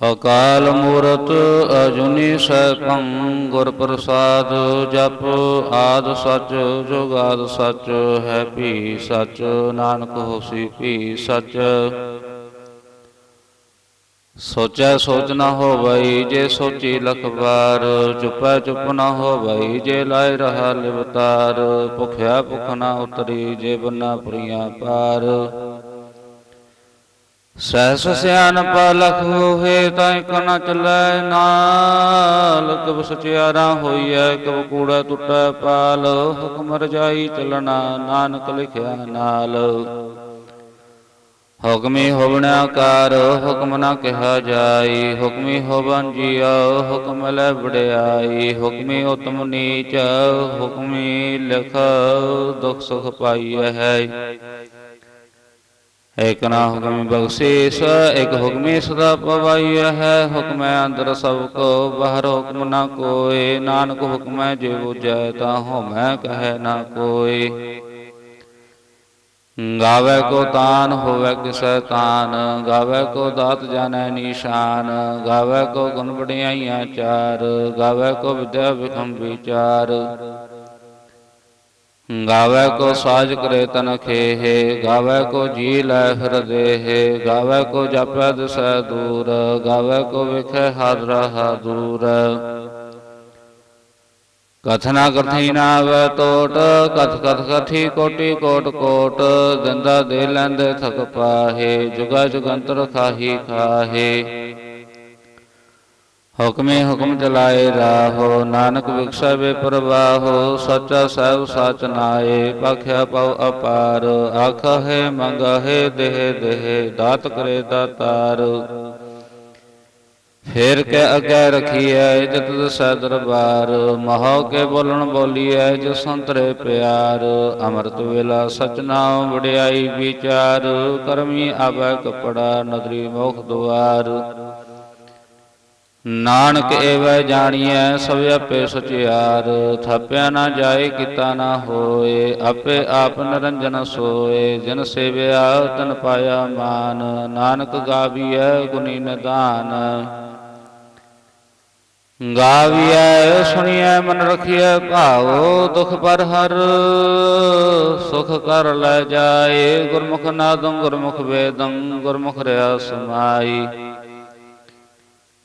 ਅਕਾਲ ਮੂਰਤ ਅਜੁਨੀ ਸੈਭੰ, ਗੁਰ ਪ੍ਰਸਾਦ ਜਪ, ਆਦ ਸਚ ਜੁਗਾਦ ਸਚ, ਹੈ ਭੀ ਸਚ, ਨਾਨਕ ਹੋਸੀ ਭੀ ਸਚ। ਸੋਚੈ ਸੋਚ ਨਾ ਹੋਵਈ ਜੇ ਸੋਚੀ ਲਖ ਵਾਰ ਚੁਪੈ ਚੁਪ ਨਾ ਹੋਵਈ ਜੇ ਲਾਇ ਰਹਾ ਲਿਵਤਾਰ, ਭੁਖਿਆ ਭੁਖ ਨਾ ਉਤਰੀ ਜੇ ਬੰਨਾ ਪ੍ਰੀਆਂ ਪਾਰ। ਸਹਿਸ ਸਿਆਨਪ ਲਖ ਹੋਏ ਤਾਂ ਇਕ ਨ ਚੱਲੈ ਨਾਲ, ਕਬ ਸਚਿਆਰਾ ਹੋਈਐ, ਕਬ ਕੂੜਾ ਟੁੱਟੈ ਪਾਲ, ਹੁਕਮ ਰਜਾਈ ਚੱਲਣਾ ਨਾਨਕ ਲਿਖਿਆ ਨਾਲ। ਹੁਕਮੀ ਹੋਵਣਾ ਕਾਰ ਹੁਕਮ ਨਾ ਕਿਹਾ ਜਾਈ, ਹੁਕਮੀ ਹੋਵਨ ਜੀਉ ਹੁਕਮ ਲੈ ਵਡਿਆਈ, ਹੁਕਮੀ ਉਤਮ ਨੀਚ, ਹੁਕਮੀ ਲਿਖ ਦੁਖ ਸੁਖ ਪਾਈਐ ਹੈ। ਇਕ ਨਾ ਹੁਕਮੀ ਬਖਸ਼ੀਸ, ਇਕ ਹੁਕਮੀ ਸਦਾ ਪਵਾਈਐ ਹੈ, ਹੁਕਮੈ ਅੰਦਰ ਸਭ ਕੋ, ਬਾਹਰ ਹੁਕਮ ਨਾ ਕੋਏ ਨਾਨਕ ਹੁਕਮੈ ਜੇ ਬੁਝੈ ਤਾਂ ਹੋਮੈ, ਕਹੈ ਨਾ ਕੋਈ। ਗਾਵੇ ਕੋ ਤਾਨ, ਹੋਵੇ ਕਿਸੈ ਤਾਨ, ਗਾਵੇ ਕੋ ਦਾਤ ਜਾਣੈ ਨਿਸ਼ਾਨ, ਗਾਵੇ ਕੋ ਗੁਣ ਬੜਿਆਈਆਂ ਚਾਰ, ਗਾਵੇ ਕੋ ਵਿਦਿਆ ਵਿਖਮ ਵਿਚਾਰ। ਗਾਵੇ ਕੋ ਸਾਜ ਕਰੇ ਤਨ ਖੇਹ ਗਾਵੇ ਕੋ ਜੀ ਲੈ ਹਿਰਦੇ ਗਾਵੇ ਕੋ ਜਪੈ ਦਿਸੈ ਦੂਰ ਗਾਵੇ ਕੋ ਵਿਖੇ ਹਾਦਰਾ ਦੂਰ। ਕਥਨਾ ਕਰਥੀ ਨਾ ਆਵੈ ਟੋਟ ਕਥ ਕਥ ਕਥੀ ਕੋਟੀ ਕੋਟ ਕੋਟ ਦੰਦਾ ਦੇ ਲੈਂਦੇ ਥਕ ਪਾਹੇ ਜੁਗਾ ਜੁਗੰਤਰ ਖਾਹੀ ਖਾਹੇ। ਹੁਕਮੇ ਹੁਕਮ ਚਲਾਏ ਰਾਹੋ, ਨਾਨਕ ਵਿਖਸੈ ਵੇ ਪ੍ਰਵਾਹੋ, ਸੱਚਾ ਸਹਿਬ ਸਚ ਨਾਏ, ਪਖਿਆ ਪਉ ਅਪਾਰ ਆਖਾ ਹੈ ਦੇਹ ਦੇਹ, ਦਾਤ ਕਰੇ ਦਾਤਾਰ। ਫੇਰ ਕੇ ਅਗੇ ਰਖੀਐ ਜਤ ਦਸੈ ਦਰਬਾਰ, ਮਹੋ ਕੇ ਬੋਲਣ ਬੋਲੀਐ ਜੋ ਸੰਤਰੇ ਪਿਆਰ। ਅੰਮ੍ਰਿਤ ਵੇਲਾ ਸਚਨਾ ਵਡਿਆਈ ਵਿਚਾਰ, ਕਰਮੀ ਆਵੈ ਕਪੜਾ ਨਦਰੀ ਮੋਖ ਦੁਆਰ। ਨਾਨਕ ਏਵੈ ਜਾਣੀਐ, ਸਭ ਆਪੇ ਸਚਿਆਰ। ਥਾਪਿਆ ਨਾ ਜਾਏ, ਕੀਤਾ ਨਾ ਹੋਏ, ਆਪੇ ਆਪ ਨਿਰੰਜਨ ਸੋਏ। ਜਿਨ ਸੇਵਿਆ, ਤਨ ਪਾਇਆ ਮਾਨ। ਨਾਨਕ ਗਾਵੀਐ, ਗੁਣੀ ਨਿਦਾਨ ਗਾਵੀਐ, ਸੁਣੀਐ, ਮਨ ਰਖੀਐ, ਭਾਉ ਦੁਖ ਪਰ ਹਰ। ਸੁਖ ਕਰ ਲੈ ਜਾਏ, ਗੁਰਮੁਖ ਨਾਦੰ, ਗੁਰਮੁਖ ਵੇਦੰ, ਗੁਰਮੁਖ ਰਿਆ ਸਮਾਈ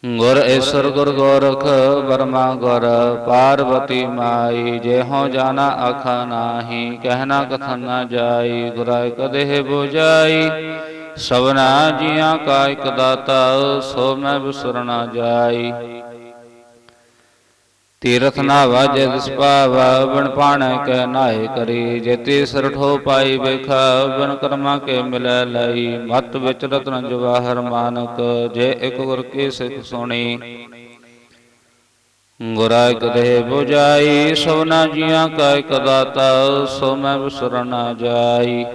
ਗੁਰ ਈਸ਼ਰ ਗੁਰ ਗੋਰਖ ਬਰਮਾ ਗੁਰ ਪਾਰਵਤੀ ਮਾਈ ਜੇ ਹੋ ਜਾਣਾ ਆਖਾ ਨਾਹੀ ਕਹਿਣਾ ਕਥਨ ਨਾ ਜਾਈ ਗੁਰਾਇ ਕਦੇ 부ਜਾਈ ਸਭਨਾ ਜੀਆਂ ਕਾ ਇਕ ਦਾਤਾ, ਸੋ ਮੈਂ ਬਿਸਰਣਾ ਜਾਈ। ਤੀਰਥ ਨਾ ਵਾਜੇ ਦਿਸ ਪਾਵਾ ਬਣ ਪਾਣੈ ਕੈ ਨਾਏ ਕਰੀ। ਜੇਤੀ ਸਰਠੋ ਪਾਈ ਵੇਖਾ, ਬਨ ਕਰਮਾ ਕੇ ਮਿਲੈ ਲਈ। ਮਤ ਵਿੱਚ ਰਤਨ ਜਵਾਹਰ ਮਾਨਕ, ਜੇ ਇਕ ਗੁਰ ਕੀ ਸਿੱਖ ਸੁਣੀ। ਗੁਰਾ ਦੇ 부ਜਾਈ ਸਭਨਾ ਜੀਆਂ ਕਾ ਇਕ ਦਾਤਾ, ਸੋ ਮੈਂ ਵਿਸਰਨਾ ਜਾਈ।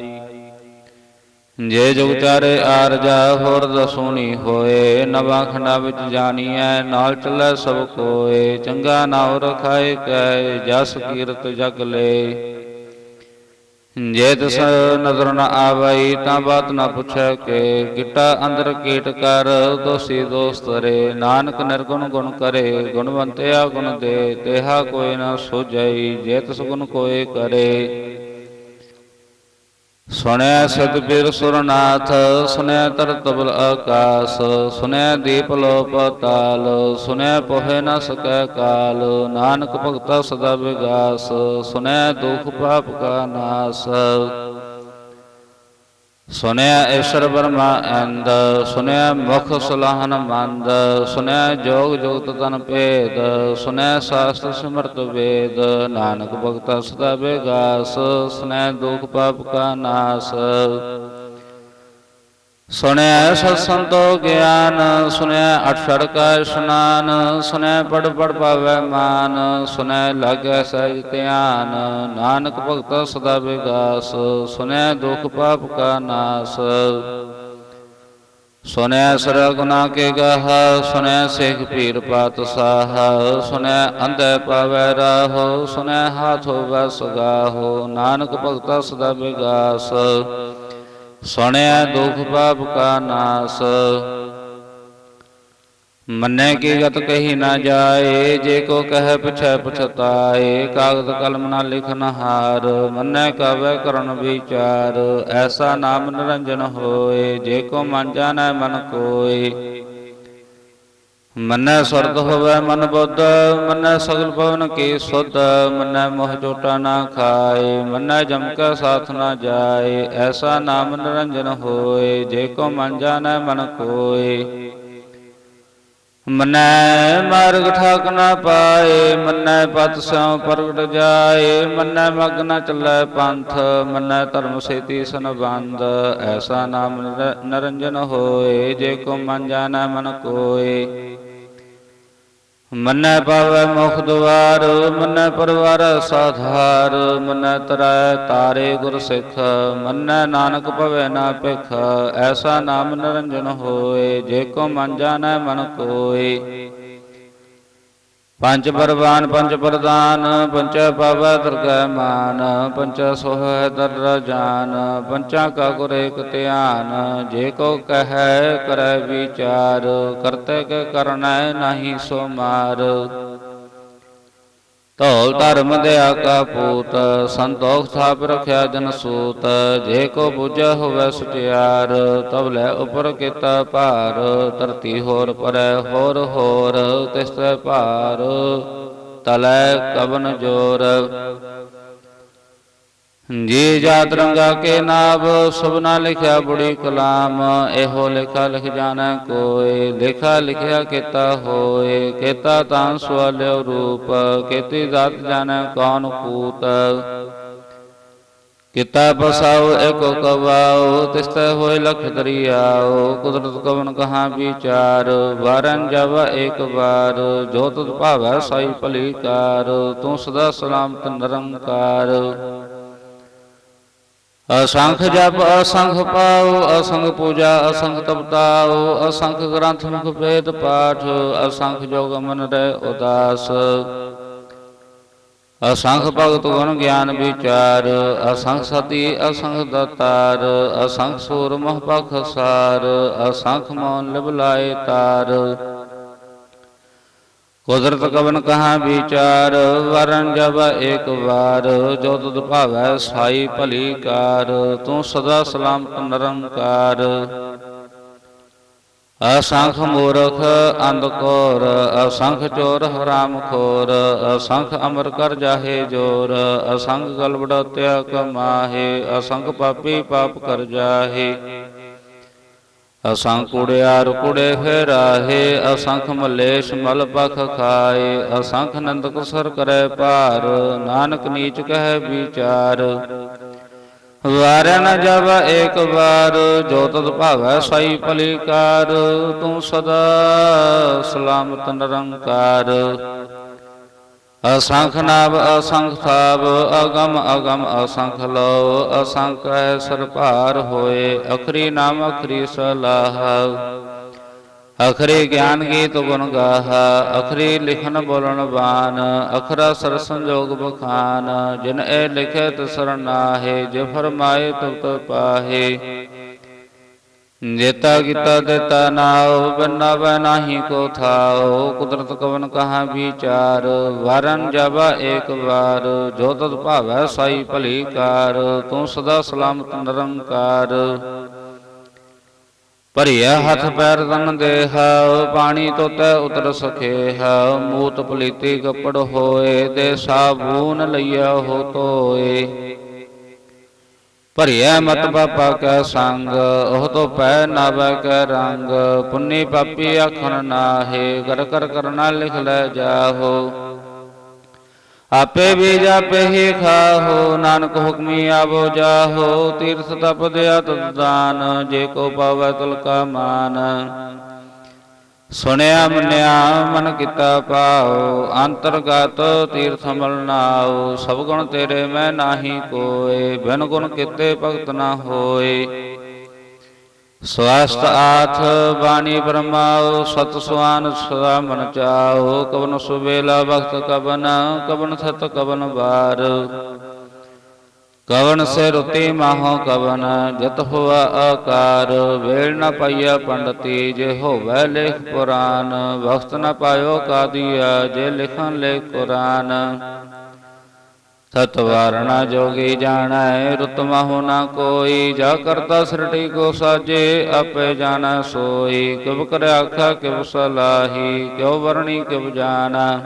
ਜੇ ਜੁਗ ਚਾਰੇ ਆਰਜਾ ਹੋਰ ਦਸੂਣੀ ਹੋਏ, ਨਵਾਂ ਖੰਡਾ ਵਿੱਚ ਜਾਣੀਐ, ਨਾਲ ਚੱਲੈ ਸਭ ਕੋਏ, ਚੰਗਾ ਨਾਉ ਰਖਾਏ ਕੈ ਜਸ ਕੀਰਤ ਜਗ ਲੈ। ਜੇ ਤਿਸ ਨਜ਼ਰ ਨ ਆਵਈ, ਤਾਂ ਬਾਤ ਨਾ ਪੁੱਛੈ ਕੇ। ਗਿੱਟਾ ਅੰਦਰ ਕੀਟ ਕਰ, ਦੋਸੀ ਦੋਸਤ ਰੇ। ਨਾਨਕ ਨਿਰਗੁਣ ਗੁਣ ਕਰੇ, ਗੁਣਵੰਤਿਆ ਗੁਣ ਦੇ, ਤੇਹਾ ਕੋਈ ਨਾ ਸੋਜਈ ਜੇ ਤਿਸ ਗੁਣ ਕੋਏ ਕਰੇ। ਸੁਣੈ ਸਿਧ ਸੁਰਨਾਥ ਸੁਣਿਆ ਤਰਤਬਲ ਆਕਾਸ, ਸੁਣੈ ਦੀਪ ਲੋ ਪਤਾਲ ਸੁਣੈ ਪੋਹੇ ਨ ਸਕੈ ਕਾਲ, ਨਾਨਕ ਭਗਤਾ ਸਦਾ ਵਿਗਾਸ, ਸੁਣੈ ਦੁਖ ਪਾਪ ਕਾ ਨਾਸ। ਸੁਨਿਆ ਈਸ਼ਰ ਬਰਮਾ ਅੰਦ ਸੁਨਿਆ ਮੁਖ ਸੁਲਾਹਨ ਮੰਦ, ਸੁਨਿਆ ਜੋਗ ਜੁਗਤ ਤਨ ਭੇਦ, ਸੁਨਿਆ ਸਾਸਤ ਸਿਮਰਤ ਵੇਦ, ਨਾਨਕ ਭਗਤਾ ਸਦਾ ਬੇਗਾਸ, ਸੁਨਿਆ ਦੁਖ ਪਾਪ ਕਾ ਨਾਸ। ਸੁਣਿਆ ਸਤ ਸੰਤੋ ਗਿਆਨ, ਸੁਣਿਆ ਅਠੜ ਕਾ ਇਸ਼ਨਾਨ, ਸੁਣਿਆ ਪੜ ਪੜ ਪਾਵੈ ਮਾਨ, ਸੁਣਿਆ ਲਾਗੈ ਸਹਿਜ ਧਿਆਨ, ਨਾਨਕ ਭਗਤ ਸਦਾ ਵਿਗਾਸ, ਸੁਣਿਆ ਦੁਖ ਪਾਪ ਕਾ ਨਾਸ। ਸੁਨਿਆ ਸਰ ਗੁਨਾ ਕੇ ਗਾਹ ਸੁਨਿਆ ਸਿਖ ਪੀਰ ਪਾਤ ਸਾਹ ਸੁਨਿਆ ਅੰਧੇ ਪਾਵੈ ਰਾਹੋ ਸੁਨਿਆ ਹਾਥ ਹੋਵੈ ਸਗਾਹੋ ਨਾਨਕ ਭਗਤਾ ਸਦਾ ਵਿਗਾਸ। ਸੁਣਿਆ ਦੁਖ ਪਾਪ ਕਾ ਨਾਸ। ਮੰਨੇ ਕੀ ਗਤ ਕਹੀ ਨਾ ਜਾਏ, ਜੇ ਕੋ ਕਹੈ ਪੁਛੈ ਪੁਛਤਾਏ, ਕਾਗਦ ਕਲਮ ਨਾ ਲਿਖਨ ਹਾਰ। ਮੰਨੇ ਕਵੇ ਕਰਨ ਵਿਚਾਰ, ਐਸਾ ਨਾਮ ਨਿਰੰਜਨ ਹੋਏ, ਜੇ ਕੋ ਮਨ ਜਾਣੈ ਮਨ ਕੋਏ। ਮੰਨੈ ਸੁਰਤ ਹੋਵੇ ਮਨ ਬੁੱਧ, ਮੰਨੈ ਸਗਲ ਪਵਨ ਕੀ ਸੁਧ, ਮੰਨੈ ਮੋਹ ਝੋਟਾ ਨਾ ਖਾਏ, ਮੰਨੈ ਜਮ ਕਾ ਸਾਥ ਨਾ ਜਾਏ, ਐਸਾ ਨਾਮ ਨਿਰੰਜਨ ਹੋਏ, ਜੇ ਕੋ ਮਨ ਜਾਣੈ ਮਨ ਕੋਏ। ਮੰਨੈ ਮਾਰਗ ਠਾਕ ਨਾ ਪਾਏ, ਮੰਨੈ ਪਤ ਸਿਉ ਪ੍ਰਗਟ ਜਾਏ, ਮੰਨੈ ਮਗ ਨਾ ਚੱਲੈ ਪੰਥ, ਮੰਨੈ ਧਰਮ ਸੇਤੀ ਸੰਬੰਧ ਐਸਾ ਨਾਮ ਨਿਰ- ਨਿਰੰਜਨ ਹੋਏ, ਜੇ ਕੋ ਮਨ ਜਾਣੈ ਮਨ ਕੋਏ। ਮੰਨੈ ਪਾਵੈ ਮੁਖ ਦੁਆਰ, ਮੰਨੈ ਪਰਵਾਰ ਸਾਧਾਰ, ਮੰਨੈ ਤਰੈ ਤਾਰੇ ਗੁਰ ਸਿੱਖ, ਮੰਨੈ ਨਾਨਕ ਭਵੈ ਨਾ ਭਿਖ, ਐਸਾ ਨਾਮ ਨਿਰੰਜਨ ਹੋਏ, ਜੇ ਕੋ ਮਨ ਜਾਣੈ ਮਨ ਕੋਏ। ਪੰਜ ਪਰਵਾਨ, ਪੰਜ ਪ੍ਰਦਾਨ ਪੰਚ ਪਾਵੈ ਦਰਗਹਿ ਮਾਨ ਪੰਚ ਸੋਹੈ ਦਰ ਜਾਨ, ਪੰਚਾਂ ਕਾ ਗੁਰ ਏਕ ਧਿਆਨ, ਜੇ ਕੋ ਕਹੈ ਕਰੈ ਵਿਚਾਰ, ਕਰਤੇ ਕੇ ਕਰਨੈ ਨਾਹੀ ਸੋ ਮਾਰ। ਧੌਲ ਧਰਮ ਦਿਆ ਕਾ ਪੂਤ ਸੰਤੋਖ ਥਾਪ ਰਖਿਆ ਜਨ ਸੂਤ, ਜੇ ਕੋ ਬੁਝੈ ਹੋਵੇ ਸੁਚਿਆਰ ਤਬ ਲੈ ਉਪਰ ਕੀਤਾ ਭਾਰ, ਧਰਤੀ ਹੋਰ ਪਰੈ ਹੋਰ ਹੋਰ ਤਿਸ ਤੇ ਭਾਰ, ਤਲੈ ਕਬਨ ਜੋਰ। ਜੀ ਜਾਤ ਰੰਗਾ ਕੇ ਨਾਭ ਸਭਨਾ ਲਿਖਿਆ ਬੁੜੀ ਕਲਾਮ, ਇਹੋ ਲਿਖਾ ਲਿਖ ਜਾਣੈ ਕੋਏ ਲਿਖਾ ਲਿਖਿਆ ਕੀਤਾ ਹੋਏ ਕੀਤਾ ਤਾਂ ਸਵਾਲਿਓ ਰੂਪ, ਕੀਤੀ ਜ਼ਾਤ ਜਾਣੈ ਕੌਣ ਕੂਤ। ਕੀਤਾ ਬਸਾਉ ਏਕੋ ਕਵਾਉ, ਤਿਸਤੈ ਹੋਏ ਲਖ ਦਰਿਆਉ, ਕੁਦਰਤ ਕਵਨ ਕਹਾ ਵਿਚਾਰ ਵਾਰਨ ਜਬ ਏਕ ਵਾਰ, ਜੋ ਤੁਧ ਭਾਵੈ ਸਾਈ ਭਲੀ ਕਾਰ, ਤੂੰ ਸਦਾ ਸਲਾਮਤ ਨਿਰੰਕਾਰ। ਅਸੰਖ ਜਪ, ਅਸੰਖ ਪਾਉ, ਅਸੰਖ ਪੂਜਾ, ਅਸੰਖ ਤਪਤਾਉ, ਅਸੰਖ ਗ੍ਰੰਥ ਮੁਖ ਵੇਦ ਪਾਠ, ਅਸੰਖ ਜੋਗ ਮਨ ਰਹਿ ਉਦਾਸ। ਅਸੰਖ ਭਗਤ ਗੁਣ ਗਿਆਨ ਵਿਚਾਰ, ਅਸੰਖ ਸਤੀ, ਅਸੰਖ ਦਤਾਰ, ਅਸੰਖ ਸੂਰ ਮਹ ਪਖ ਸਾਰ, ਅਸੰਖ ਮੌਨ ਲਿਵ ਲਾਏ ਤਾਰ। ਕੁਦਰਤ ਕਵਨ ਕਹਾ ਵਿਚਾਰ, ਵਰਨ ਜਬ ਏਕ ਵਾਰ, ਜੋ ਤੁਧ ਭਾਵੈ ਸਾਈ ਭਲੀ ਕਾਰ, ਤੂੰ ਸਦਾ ਸਲਾਮਤ ਨਿਰੰਕਾਰ। ਅਸੰਖ ਮੂਰਖ ਅੰਧਕੋਰ ਅਸੰਖ ਚੋਰ ਹਰਾਮ ਖੋਰ, ਅਸੰਖ ਅਮਰ ਕਰ ਜਾਹੇ ਜੋਰ, ਅਸੰਖ ਗਲਬੜਤਿਆ ਕਮਾਹੇ ਅਸੰਖ ਪਾਪੀ ਪਾਪ ਕਰ ਜਾਹੇ। ਅਸੰਖ ਕੁੜਿਆਰ ਕੁੜੇ ਫੇਰਾਹੇ ਅਸੰਖ ਮਲੇਸ਼ ਮਲ ਪਖ ਖਾਏ, ਅਸੰਖ ਨੰਦਕ ਸਰ ਕਰੈ ਭਾਰ, ਨਾਨਕ ਨੀਚ ਕਹਿ ਵਿਚਾਰ। ਵਾਰੈ ਨ ਜਬ ਏਕ ਵਾਰ, ਜੋ ਤਤ ਭਾਵੈ ਸਾਈ ਭਲੀ ਕਾਰ ਤੂੰ ਸਦਾ ਸਲਾਮਤ ਨਿਰੰਕਾਰ। ਅਸੰਖ ਨਾਭ ਅਸੰਖ ਥਾਪ ਅਗਮ ਅਗਮ ਅਸੰਖ ਲੋ ਅਸੰਖ ਹੈ ਸਰਭਾਰ ਹੋਏ, ਅਖਰੀ ਨਾਮ ਅਖਰੀ ਸਲਾਹ। ਅਖਰੀ ਗਿਆਨ ਗੀਤ ਗੁਣ ਗਾਹ, ਅਖਰੀ ਲਿਖਨ ਬੋਲਣ ਬਾਨ ਅਖਰਾ ਸਰ ਸੰਜੋਗ ਬਖਾਨ, ਜਿਨ ਇਹ ਲਿਖੇ ਤਿਸਰ ਨਾਹੇ ਜੇ ਫਰਮਾਏ ਤਬ ਤੋ ਪਾਹੇ। ਜੇਤਾ ਕੀਤਾ ਦੇਤਾ ਨਾਉ, ਬਨਾਵੈ ਨਾਹੀ ਕੋ ਥਾਉ, ਕੁਦਰਤ ਕਵਨ ਕਹਾ ਵਿਚਾਰ, ਵਾਰਨ ਜਬ ਏਕ ਵਾਰ, ਜੋ ਤਤ ਭਾਵੈ ਸਾਈ ਭਲੀ ਕਾਰ, ਤੂੰ ਸਦਾ ਸਲਾਮਤ ਨਿਰੰਕਾਰ। ਭਰੀਆ ਹੱਥ ਪੈਰ ਤਨ ਦੇਹ, ਪਾਣੀ ਤੋਤੈ ਉਤਰ ਸਖੇ ਮੂਤ ਪਲੀਤੀ ਕੱਪੜ ਹੋਏ, ਦੇ ਸਾਬੂਨ ਲਈਆ ਹੋ ਤੋਏ ਭਰੀਐ ਮਤ ਪਾਪਾ ਕੈ ਸੰਗ, ਉਹ ਤੋ ਪੈ ਨਾਵੈ ਕੈ ਰੰਗ, ਪੁੰਨੀ ਪਾਪੀ ਆਖਣ ਨਾਹੇ, ਕਰ ਕਰ ਕਰਨਾ ਲਿਖ ਲੈ ਜਾਹੋ। ਆਪੇ ਵੀ ਜਾਪੇ ਹੀ ਖਾਹੋ, ਨਾਨਕ ਹੁਕਮੀ ਆਵੋ ਜਾਹੋ, ਤੀਰਥ ਤਪ ਦਿਆ ਤਤ ਜੇ ਕੋ ਪਾਵੈ ਤੁਲ ਕਾ ਮਾਨ। ਸੁਣਿਆ ਮੰਨਿਆ ਮਨ ਕੀਤਾ ਪਾਉ ਅੰਤਰਗਤ ਤੀਰਥ ਮਲ ਨਾਉ, ਸਭ ਗੁਣ ਤੇਰੇ ਮੈਂ ਨਾਹੀ ਕੋਏ, ਬਿਨ ਗੁਣ ਕੀਤੇ ਭਗਤ ਨਾ ਹੋਏ। ਸਵਸਤ ਆਥ ਬਾਣੀ ਬ੍ਰਹਮਾਉ ਸਤ ਸੁਆਨ ਸਦਾ ਮਨ ਚਾਉ, ਕਵਨ ਸੁਬੇਲਾ ਵਕਤ ਕਵਨ ਕਵਨ ਸਤ ਕਵਨ ਬਾਰ। ਕਵਨ ਸੇ ਰੁਤੀ ਮਾਹੋ ਕਵਨ, ਜਤ ਹੋਆ ਆਕਾਰ, ਵੇਲ ਨ ਪਾਈਆ ਪੰਡਤੀ, ਜੇ ਹੋਵੇ ਲੇਖ ਪੁਰਾਨ ਵਕਤ ਨ ਪਾਇਓ ਕਾਦੀਆ ਜੇ ਲਿਖਨ ਲੇਖ ਕੁਰਾਨ। ਤਤ ਜੋਗੀ ਜਾਣੈ, ਰੁਤ ਮਹੁ ਨਾ ਕੋਈ, ਜਾ ਕਰਤਾ ਸ੍ਰਿਟੀ ਕੋ ਸਾਜੇ, ਆਪੇ ਜਾਣੈ ਸੋਈ, ਕਿਵ ਕਰ ਆਖਾ ਕਿਵ ਸਲਾਹੀ, ਕਿਉ ਵਰਣੀ ਕਿਵ ਜਾਣਾ।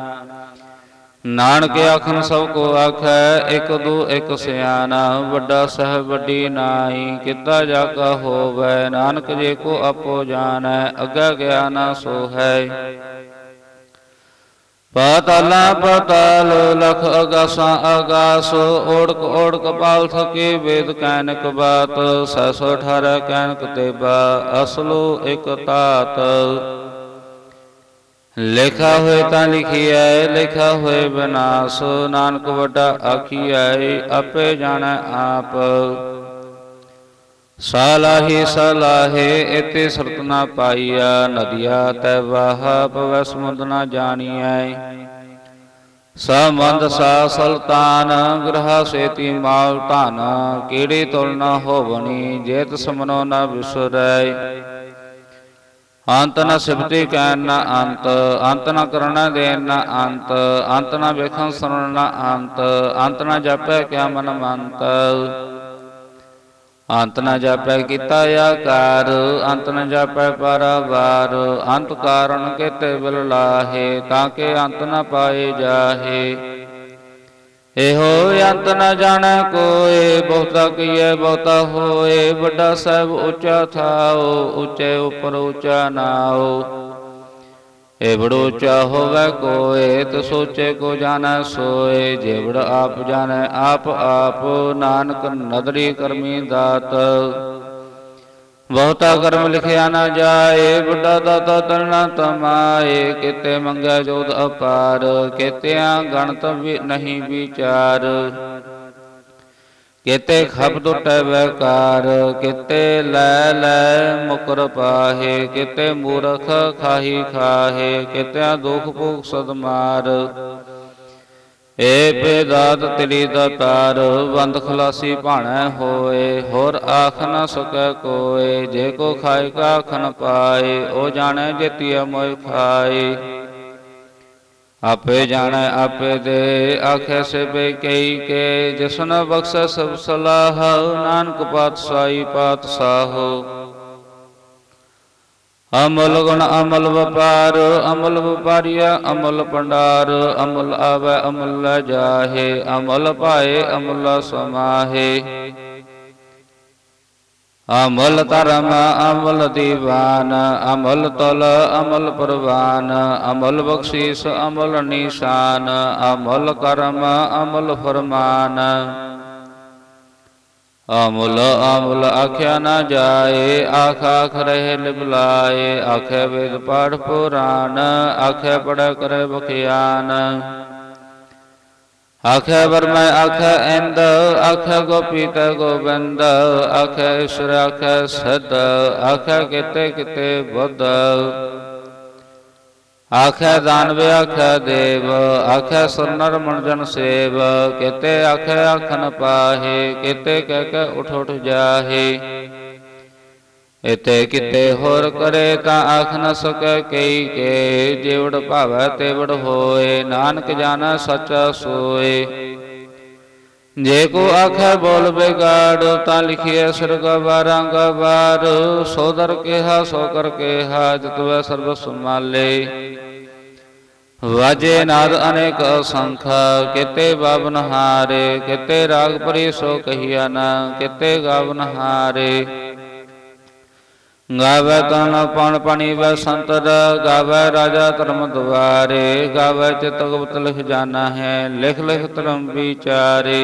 ਨਾਨਕ ਆਖਨ ਸਭ ਕੋ ਆਖੈ, ਇਕ ਦੂ ਇਕ ਸਿਆਣਾ, ਵੱਡਾ ਸਹਿਬ ਵੱਡੀ ਨਾਈ ਕਿਤਾ ਜਾ ਕਾ ਹੋਵੈ, ਨਾਨਕ ਜੇ ਕੋ ਆਪੋ ਜਾਣੈ, ਅੱਗਾ ਗਿਆਨ ਸੋ ਹੈ ਪਾਤਾਲਾ ਪਾਤਾਲ, ਲਖ ਅਗਾਸਾਂ ਅਗਾਸ, ਓੜਕ ਓੜਕ ਪਾਲ ਥਕੇ ਵੇਦ ਕੈਨਕ ਬਾਤ ਸੈਸੋ ਅਠਾਰਹ ਕੈਨਕ ਤੇਬਾ ਅਸਲੋ ਇਕ ਤਾਤ ਲਿਖਾ ਹੋਏ ਤਾਂ ਲਿਖੀਐ, ਲਿਖਾ ਹੋਏ ਬਿਨਾਸ਼, ਨਾਨਕ ਵੱਡਾ ਆਖੀਐ, ਆਪੇ ਜਾਣੈ ਆਪ। ਸਾਲਾਹੀ ਸਲਾਹੇ ਇਤੇ ਸਰਤ ਨਾ ਪਾਈਆ ਨਦੀਆ ਤੈ ਵਾਹ ਪਵੈ ਸਮੁੰਦ ਨਾ ਜਾਣੀਐ। ਸਮੰਦ ਸਾ ਸੁਲਤਾਨ, ਗ੍ਰਹ ਸੇਤੀ ਮਾਲ ਧਨ ਕੀੜੀ ਤੁਲ ਨਾ ਹੋਵਣੀ, ਜੇਤ ਸਮਨੋ ਨਾ ਵਿਸਰੈ। ਅੰਤ ਨ ਸਿਫਤੀ ਕਹਿਨ ਨ ਅੰਤ ਅੰਤ ਨ ਕਰਣਾ ਦੇਨ ਨ ਅੰਤ ਅੰਤ ਨ ਵੇਖਣ ਸੁਣਨ ਨ ਅੰਤ ਅੰਤ ਨ ਜਾਪੈ ਕਿਆ ਮਨ ਮੰਤ। ਅੰਤ ਨ ਜਾਪੈ ਕੀਤਾ ਆਕਾਰ, ਅੰਤ ਨ ਜਾਪੈ ਪਰਵਾਰ, ਅੰਤ ਕਾਰਨ ਕੇਤੇ ਬਿਲ ਲਾਹੇ, ਤਾਂ ਕਿ ਅੰਤ ਨ ਪਾਏ ਜਾਹੇ। ਇਹੋ ਅੰਤ ਨ ਜਾਣੈ ਕੋਏ ਬਹੁਤਾ ਕੀਏ ਬਹੁਤਾ ਹੋਏ ਵੱਡਾ ਸਹਿਬ ਉੱਚਾ ਥਾਓ ਉੱਚੇ ਉਪਰ ਉੱਚਾ ਨਾਓ ਏ ਬੜੋ ਉੱਚਾ ਹੋਵੇ ਕੋਏ ਤ ਸੋਚੇ ਕੋ ਜਾਣੈ ਸੋਏ ਜੇ ਬੜ ਆਪ ਜਾਣੈ, ਆਪ ਆਪ ਨਾਨਕ ਨਦਰੀ ਕਰਮੀ ਦਾਤ। ਬਹੁਤਾ ਕਰਮ ਲਿਖਿਆ ਨਾ ਜਾਏ, ਬੁੱਢਾ ਦਾਤਾ ਤਲਣਾ ਤਮਾਏ, ਕਿਤੇ ਮੰਗਿਆ ਜੋਦ ਅਪਾਰ, ਕਿਤਿਆਂ ਗਣਤ ਵੀ ਨਹੀਂ ਵਿਚਾਰ। ਕਿਤੇ ਖਬ ਟੁਟੈ ਵੈਕਾਰ, ਕਿਤੇ ਲੈ ਲੈ ਮੁਕਰ ਪਾਹੇ, ਕਿਤੇ ਮੂਰਖ ਖਾਹੀ ਖਾਹੇ, ਕਿਤਿਆਂ ਦੁਖ ਭੋਗ ਸਦਮਾਰ। ਏ ਬੇਦਾਤ ਤੇਰੀ ਦਾਤਾਰ ਬੰਦ ਖਲਾਸੀ ਭਾਣੈ ਹੋਏ, ਹੋਰ ਆਖ ਨ ਸਕੈ ਕੋਏ, ਜੇ ਕੋ ਖਾਏ ਕਾ ਖਨ ਪਾਏ, ਉਹ ਜਾਣੈ ਜੇਤੀਆ ਮੋਇ ਖਾਏ। ਆਪੇ ਜਾਣੈ, ਆਪੇ ਦੇ, ਆਖੇ ਸੇ ਕਈ ਕੇ, ਜਿਸਨ ਬਖਸ਼ੈ ਸਭ ਸਲਾਹ, ਨਾਨਕ ਪਾਤਸ਼ਾਹੀ ਪਾਤਸ਼ਾਹੋ ਅਮਲ ਗੁਣ ਅਮਲ ਵਪਾਰ, ਅਮਲ ਵਪਾਰੀਆ, ਅਮਲ ਪੰਡਾਰ ਅਮਲ ਆਵੈ, ਅਮਲ ਲੈ ਜਾਹੇ, ਅਮਲ ਪਾਏ ਅਮਲ ਸਮਾਹੇ। ਅਮਲ ਧਰਮ, ਅਮਲ ਦੀਵਾਨ, ਅਮਲ ਤਲ, ਅਮਲ ਪ੍ਰਵਾਨ, ਅਮਲ ਬਖਸ਼ੀਸ, ਅਮਲ ਨਿਸ਼ਾਨ, ਅਮਲ ਕਰਮ, ਅਮਲ ਫਰਮਾਨ। ਅਮੁਲ ਅਮੁਲ ਆਖਿਆ ਨਾ ਜਾਏ, ਆਖ ਆਖ ਰਹੇ ਲਿਬਲਾਏ, ਆਖੇ ਵੇਦ ਪਾਠ ਪੁਰਾਨ ਆਖੇ ਪੜ ਕਰੇ ਬਖਿਆਨ ਆਖੇ ਵਰਮੈ ਆਖੇ ਇੰਦ, ਆਖੇ ਗੋਪੀ ਤੇ ਗੋਬਿੰਦ, ਆਖੇ ਈਸ਼ਰ ਆਖੇ ਸਦ ਆਖੇ ਕਿਤੇ ਕਿਤੇ ਬੁੱਧ। ਆਖੇ ਦਾਨਵ, ਆਖੇ ਦੇਵ, ਆਖੇ ਸੁਨਰ ਮਨਜਨ ਸੇਵ, ਕਿਤੇ ਆਖੇ ਆਖਨ ਪਾਹੇ, ਕਿਤੇ ਕਹਿ ਕੇ ਉਠ ਉਠ ਜਾਹੇ। ਇਤੇ ਕਿਤੇ ਹੋਰ ਕਰੇ ਤਾਂ ਆਖ ਨ ਸਕੈ ਕਈ ਕੇ ਜਿਵੜ ਭਾਵੈ ਤੇਵੜ ਹੋਏ, ਨਾਨਕ ਜਾਣੈ ਸੱਚਾ ਸੋਏ। ਜੇ ਕੋ ਆਖੈ ਬੋਲ ਬਿਗਾੜ ਤਾਂ ਲਿਖਿਐ ਸਰਗ ਬਾਰੰਗ ਬਾਰ ਸੋਦਰ ਕਿਹਾ, ਸੋ ਕਰ ਕਿਹਾ ਜਤਵੈ ਸਰਬ ਸੰਭਾਲੇ। ਵਾਜੇ ਨਾਦ ਅਨੇਕ ਅਸੰਖ, ਕਿਤੇ ਬਾਵਨ ਹਾਰੇ ਕਿਤੇ ਰਾਗ ਪਰੀ ਸੋ ਕਹੀਆ ਨਾ, ਕਿਤੇ ਗਾਵਨ ਹਾਰੇ ਗਾਵੇ ਤਨ ਪਣ ਪਣੀ ਵੈ ਸੰਤਰ, ਗਾਵੇ ਰਾਜਾ ਧਰਮ ਦੁਆਰੇ, ਗਾਵੇ ਚਿਤ ਗੁਪਤ ਲਿਖ ਜਾਣਾ ਹੈ ਲਿਖ ਲਿਖ ਧਰਮ ਵਿਚਾਰੇ।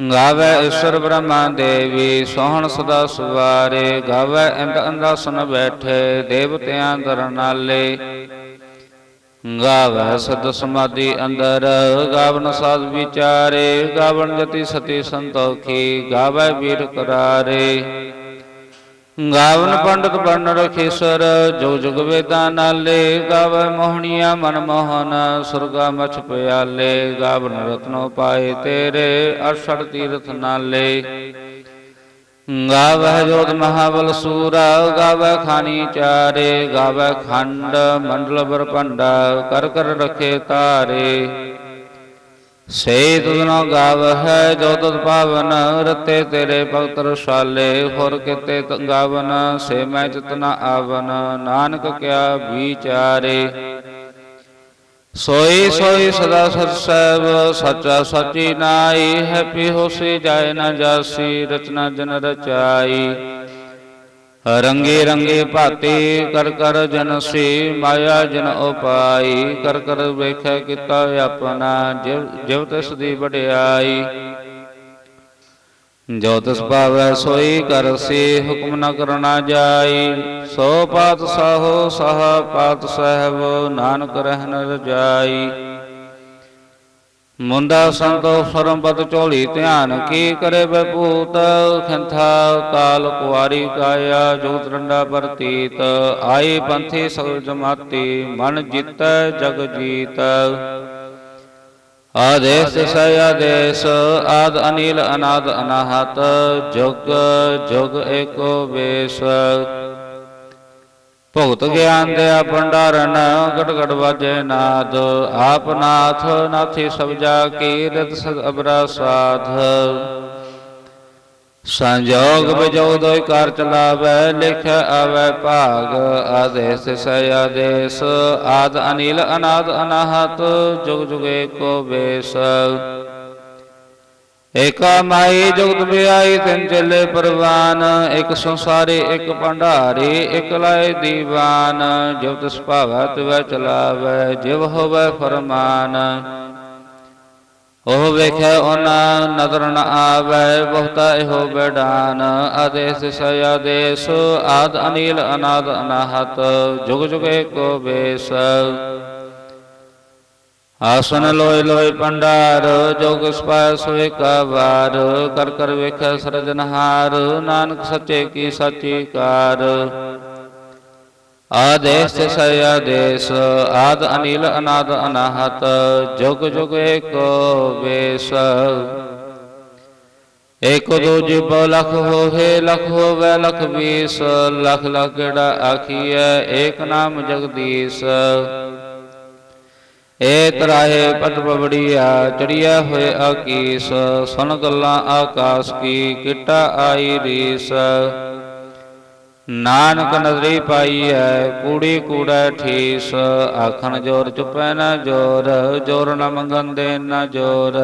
ਗਾਵੇ ਈਸ਼ਵਰ ਬ੍ਰਹਮਾ ਦੇਵੀ, ਸੋਹਣ ਸਦਾ ਸੁਵਾਰੇ, ਗਾਵੇ ਇੰਦ ਅੰਦਾਸਨ ਬੈਠੇ, ਦੇਵਤਿਆਂ ਦਰਨਾਲੇ ਗਾਵੇ ਸਦ ਸਮਾਧੀ ਅੰਦਰ, ਗਾਵਨ ਸਾਧ ਵਿਚਾਰੇ, ਗਾਵਨ ਜਤੀ ਸਤੀ ਸੰਤੋਖੀ, ਗਾਵੈ ਵੀਰ ਕਰਾਰੇ। ਗਾਵਨ ਪੰਡਤ ਬਨ ਰਖੇਸਰ ਜੋ ਜੁਗ ਵੇਦਾਂ ਨਾਲੇ, ਗਾਵੇ ਮੋਹਣੀਆਂ ਮਨ ਮੋਹਨ, ਸੁਰਗਾ ਮਛ ਪਿਆਲੇ, ਗਾਵਨ ਰਤਨੋ ਪਾਏ ਤੇਰੇ ਅਰਸ਼ੜ ਤੀਰਥ ਨਾਲੇ। ਗਾਵਹਿ ਜੋਤ ਮਹਾਬਲ ਸੂਰਾ, ਗਾਵੈ ਖਾਨੀ ਚਾਰੇ, ਗਾਵੈ ਖੰਡ, ਮੰਡਲ ਬਰਪੰਡਾ, ਕਰ ਕਰ ਰਖੇ ਤਾਰੇ। ਸੇ ਤੁਧਨੋ ਗਾਵਹਿ, ਜੋ ਤੁਧ ਪਾਵਨ, ਰਤੇ ਤੇਰੇ ਭਗਤ ਰਸਾਲੇ, ਹੋਰ ਕਿਤੇ ਗਾਵਨ, ਸੇ ਮੈਂ ਚਤਨਾ ਆਵਨ, ਨਾਨਕ ਕਿਆ ਵਿਚਾਰੇ। ਸੋਈ ਸੋਈ ਸਦਾ ਸਤ ਸਹਿਬ ਸੱਚਾ ਸੱਚੀ ਨਾਈ ਹੈਪੀ ਹੋਸੀ ਜਾਏ ਨਾ ਜਾਸੀ, ਰਚਨਾ ਜਨ ਰਚਾਈ। ਰੰਗੇ ਰੰਗੇ ਭਾਤੀ ਕਰ ਕਰ ਜਨ ਜਨਸੀ ਮਾਇਆ ਜਨ ਉਪਾਈ, ਕਰ ਕਰ ਵੇਖੈ ਕੀਤਾ ਆਪਣਾ ਜਿਵ ਤਿਸ ਦੀ ਵਡਿਆਈ। ਜੋ ਤਿਸ ਭਾਵੈ ਸੋਈ ਕਰਸੀ ਹੁਕਮ ਨ ਕਰਨਾ ਜਾਈ। ਸੋ ਪਾਤ ਸਾਹੋ, ਸਹ ਪਾਤ ਸਹਿਬ, ਨਾਨਕ ਰਹਿਨ ਰਜਾਈ। ਮੁੰਡਾ ਸੰਤੋ ਸਰੰਪਤ ਝੋਲੀ ਧਿਆਨ ਕੀ ਕਰੇ ਬਪੂਤ ਖੰਥਾ ਕਾਲ ਕੁਆਰੀ ਕਾਇਆ, ਜੋਤ ਰੰਡਾ ਪ੍ਰਤੀਤ। ਆਈ ਪੰਥੀ ਸਗਲ ਜਮਾਤੀ, ਮਨ ਜਿਤੈ ਜਗ ਜੀਤ। ਆਦੇਸ ਸੈ ਆਦੇਸ, ਆਦ ਅਨੀਲ ਅਨਾਦ ਅਨਾਹਤ, ਜੁਗ ਜੁਗ ਏਕੋ ਵੇਸ। ਭਗਤ ਗਿਆਨ ਦੇ ਭੰਡਾਰਨ ਗੜ ਗੜ ਵਾਜੇ ਨਾਦ। ਆਪ ਨਾਥ, ਨਾਥੀ ਸਭ ਜਾ ਕੀ ਸਦ ਅਬਰਾ ਸਾਧ। ਸੰਜੋਗ ਵਿਜੋਗ ਦੋਇ ਕਾਰ ਚਲਾਵੇ, ਲਿਖ ਆਵੇ ਭਾਗ। ਆਦੇਸ ਸੈ ਆਦੇਸ, ਆਦ ਅਨੀਲ ਅਨਾਦ ਅਨਾਹਤ, ਜੁਗ ਜੁਗੇ ਏਕੋ ਵੇਸ ਏਕਾ ਮਾਈ ਜੁਗਤ ਬਿਆਈ ਤਿੰਨ ਚੱਲੇ ਪਰਵਾਨ, ਇੱਕ ਸੰਸਾਰੀ, ਇੱਕ ਭੰਡਾਰੀ, ਇਕ ਲਾਏ ਦੀਵਾਨ। ਜੁਗਤ ਤਿਸ ਭਾਵੈ ਤਿਵੈ ਜਿਵ ਹੋਵੈ ਫਰਮਾਨ। ਉਹ ਵੇਖੈ ਉਹਨਾਂ ਨਦਰ ਨ ਆਵੈ, ਬਹੁਤਾ ਇਹੋ ਬੈਡਾਨ। ਆਦੇਸ ਸਯ ਆਦੇਸ ਆਦ ਅਨੀਲ ਅਨਾਦ ਅਨਾਹਤ, ਜੁਗ ਜੁਗ ਕੋ ਬੇਸ। ਆਸਨ ਲੋਇ ਲੋਇ ਪੰਡਾਰ, ਜੋਗ ਸਪਾਇ ਸੋਇ ਕਾ ਵਾਰ ਕਰ ਕਰ ਵੇਖੈ ਸਰਜਨਹਾਰ ਨਾਨਕ ਸੱਚੇ ਕੀ ਸਾਚੀ ਕਾਰ ਆਦੇਸ ਸਯ ਆਦੇਸ, ਆਦ ਅਨੀਲ ਅਨਾਦ ਅਨਾਹਤ, ਜੁਗ ਜੁਗ ਏਕੋ ਵੇਸ। ਏਕ ਦੋ ਜਿਬ ਲਖ ਹੋਏ ਲਖ ਹੋਵੇ, ਲਖ ਵੀਸ, ਲਖ ਲਖ ਗੜਾ ਆਖੀਐ, ਏਕ ਨਾਮ ਜਗਦੀਸ਼। ਏ ਤਰਾਹੇ ਪਟ ਬਬੜੀਆ ਚੜੀਆ ਹੋਏ ਆਕੀਸ ਸੁਨ ਗੱਲਾਂ ਆਕਾਸ ਕੀ ਕਿਟਾ ਆਈ ਰੀਸ। ਨਾਨਕ ਨਜ਼ਰੀ ਪਾਈਐ ਕੂੜੀ ਕੂੜਾ ਠੀਸ। ਆਖਣ ਜੋਰ ਚੁਪੈ ਨਾ ਜੋਰ ਜੋਰ ਨ ਮੰਗਨ ਦੇ ਨਾ ਜੋਰ।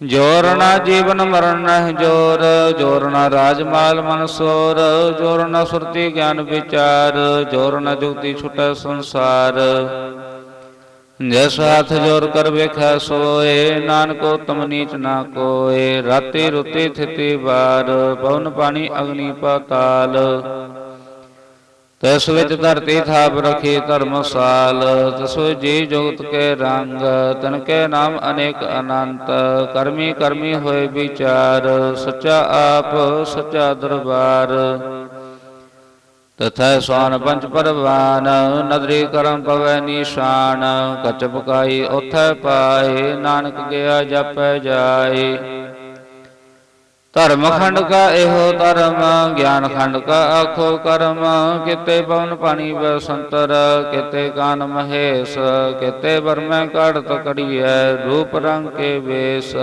ਜੋਰ ਨਾ ਜੀਵਨ ਮਰਨ ਨਹਿ ਜੋਰ ਜੋਰ ਨਾ ਰਾਜਮਾਲ ਮਨ ਸੋਰ ਜੋਰ ਨਾ ਸੁਰਤੀ ਗਿਆਨ ਵਿਚਾਰ ਜੋਰ ਨਾ ਜੁਗਤੀ ਛੁਟੈ ਸੰਸਾਰ। ਜਿਸ ਹੱਥ ਜੋਰ ਕਰ ਵੇਖੈ ਸੋਏ, ਨਾਨਕ ਉਤਮ ਨੀਚ ਨਾ ਕੋਏ। ਰਾਤੀ ਰੁਤੀ ਥਿਤੀ ਵਾਰ, ਪਵਨ ਪਾਣੀ ਅਗਨੀ ਪਾਤਾਲ। ਤਿਸ ਵਿੱਚ ਧਰਤੀ ਥਾਪ ਰਖੀ ਧਰਮਸਾਲ ਤਸੋ ਜੀ ਜੁਗਤ ਕੇ ਰੰਗ, ਤਨ ਕੇ ਨਾਮ ਅਨੇਕ ਅਨੰਤ। ਕਰਮੀ ਕਰਮੀ ਹੋਏ ਵਿਚਾਰ, ਸੱਚਾ ਆਪ, ਸੱਚਾ ਦਰਬਾਰ। ਤਥੈ ਸੋਨ ਪੰਚ ਪਰਵਾਨ ਨਦਰੀ ਕਰਮ ਪਵੈ ਨੀਸ਼ਾਨ ਕਚ ਪਕਾਈ ਉਥੈ ਪਾਏ ਨਾਨਕ ਗਿਆ ਜਪੈ ਜਾਏ ਧਰਮ ਖੰਡ ਕਾ ਇਹੋ ਧਰਮ ਗਿਆਨ ਖੰਡ ਕਾ ਆਖੋ ਕਰਮ ਕਿਤੇ ਪਵਨ ਪਾਣੀ ਬਸੰਤਰ ਕਿਤੇ ਕਾਨ ਮਹੇਸ਼ ਕਿਤੇ ਵਰਮੈ ਕੜਤ ਕੜੀਐ ਰੂਪ ਰੰਗ ਕੇ ਵੇਸ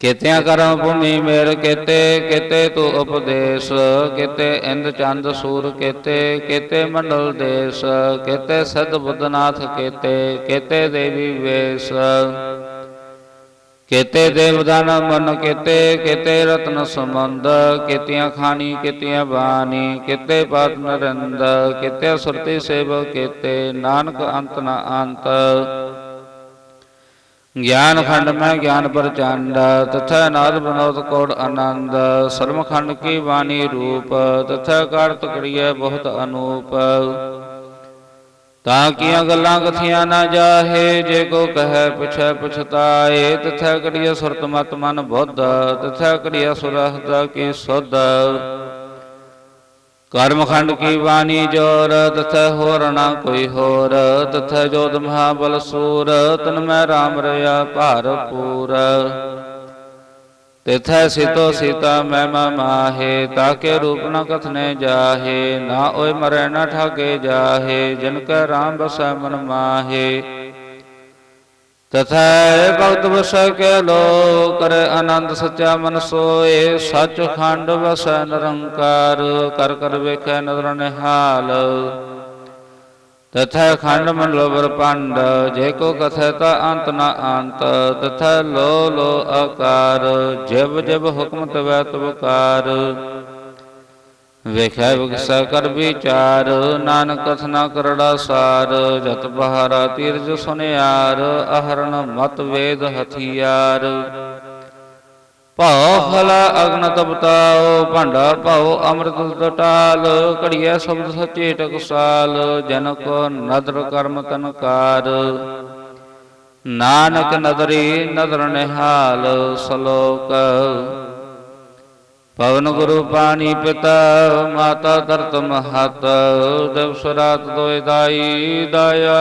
ਕਿਤਿਆਂ ਕਰਮ ਭੂਮੀ ਮੇਰ ਕਿਤੇ ਕਿਤੇ ਤੂ ਉਪਦੇਸ਼, ਕਿਤੇ ਇੰਦ ਚੰਦ ਸੂਰ ਕਿਤੇ ਕਿਤੇ ਮੰਡਲ ਦੇਸ਼, ਕਿਤੇ ਸਦ ਬੁੱਧਨਾਥ ਕਿਤੇ ਕਿਤੇ ਦੇਵੀ ਵੇਸ, ਕੇਤੇ ਦੇਵਦਾਨ ਮਨ ਕੇਤੇ ਕੇਤੇ ਰਤਨ ਸਮੰਦ ਕੇਤੀਆਂ ਖਾਣੀ, ਕੇਤੀਆਂ ਬਾਣੀ, ਕੇਤੇ ਪਾਤ ਨਰੰਦ ਕੇਤੇ ਸੁਰਤੀ ਸੇਵ ਕੇਤੇ, ਨਾਨਕ ਅੰਤ ਨਾ ਅੰਤ। ਗਿਆਨ ਖੰਡ ਮੈਂ ਗਿਆਨ ਪ੍ਰਚੰਡ, ਤਥਾ ਨਾਦ ਬਨੋਦ ਕੋੜ ਆਨੰਦ ਸਰਮ ਖੰਡ ਕੀ ਬਾਣੀ ਰੂਪ, ਤਥਾ ਕਰਤ ਕਰੀਏ ਬਹੁਤ ਅਨੂਪ। ਤਾਂ ਕੀਆਂ ਗੱਲਾਂ ਕਥੀਆਂ ਨਾ ਜਾਹੇ, ਜੇ ਕੋ ਕਹੈ ਪੁਛੈ ਪੁਛਤਾਏ, ਤਥਾ ਕਰੀਏ ਸੁਰਤ ਮਤ ਮਨ ਬੁੱਧ, ਤਥਾ ਕਰੀਏ ਸੁਰਹਦਾ ਕੀ ਸੁਧ। ਕਰਮਖੰਡ ਕੀ ਬਾਣੀ ਜੋਰ ਤਥਾ ਹੋਰ ਨਾ ਕੋਈ ਹੋਰ ਤਥਾ ਜੋਤ ਮਹਾਬਲ ਸੂਰ ਤਨ ਮੈਂ ਰਾਮ ਰਿਆ ਭਰਪੂਰ ਤਿਥੈ ਸਿਤੋ ਸੀਤਾ ਮੈਂ ਮਾਹੇ ਤਾਕੇ ਰੂਪ ਨ ਕਥਨੇ ਜਾਹੇ ਨਾ ਓਏ ਮਰੈ ਨ ਠਾਗੇ ਜਾਹੇ ਜਿਨ ਕੈ ਰਾਮ ਬਸੈ ਮਨ ਮਾਹੇ ਤਥੈ ਭਗਤ ਵਸੈ ਕੇ ਲੋ ਕਰੇ ਆਨੰਦ ਸੱਚਾ ਮਨ ਸੋਏ ਸੱਚ ਖੰਡ ਵਸੈ ਨਿਰੰਕਾਰ, ਕਰ ਕਰ ਵੇਖੈ ਨਦਰ ਨਿਹਾਲ। ਤਥੈ ਖੰਡ ਮਨ ਲੋਬਰ ਪੰਡ, ਜੇ ਕੋ ਕਥੈ ਤਾ ਅੰਤ ਨਾ ਅੰਤ। ਤਥੈ ਲੋ ਲੋ ਆਕਾਰ, ਜਿਵ ਜਿਵ ਹੁਕਮ ਤਵੈ ਤਵਕਾਰ। ਵੇਖੈ ਵਿਗਸੈ ਕਰ ਵਿਚਾਰ, ਨਾਨਕ ਕਥਨਾ ਕਰੜਾ ਸਾਰ, ਜਤ ਬਹਾਰਾ ਤੀਰਜ ਸੁਨਿਆਰ, ਅਹਰਣ ਮਤ ਵੇਦ ਹਥਿਆਰ। ਭਉ ਫਲਾ ਅਗਨ ਤਪਤਾਓ ਭਾਂਡਾ ਭਉ ਅੰਮ੍ਰਿਤ ਟਟਾਲ, ਘੜੀਐ ਸ਼ਬਦ ਸੱਚੇ ਟਕਸਾਲ, ਜਨਕ ਨਦਰ ਕਰਮ ਤਨਕਾਰ। ਨਾਨਕ ਨਦਰੀ ਨਦਰ ਨਿਹਾਲ, ਸ਼ਲੋਕ ਪਵਨ ਗੁਰੂ ਪਾਣੀ ਪਿਤਾ, ਮਾਤਾ ਦਰਤ ਮਹਤ ਦਿਵਸ ਰਾਤ ਦੋਇ ਦਾਈ ਦਾਇਆ,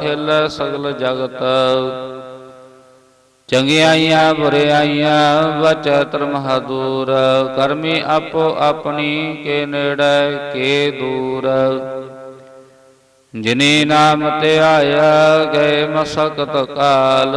ਖੇਲ ਸਗਲ ਜਗਤ। ਚੰਗਿਆਈਆਂ ਬੁਰਿਆਈਆਂ ਵਚਤਰ ਮਹਦੂਰ ਕਰਮੀ ਆਪੋ ਆਪਣੀ, ਕੇ ਨੇੜੇ, ਕੇ ਦੂਰ। ਜਿਨੇ ਨਾਮ ਤੇ ਆਇਆ, ਗਏ ਮਸਕਤ ਕਾਲ।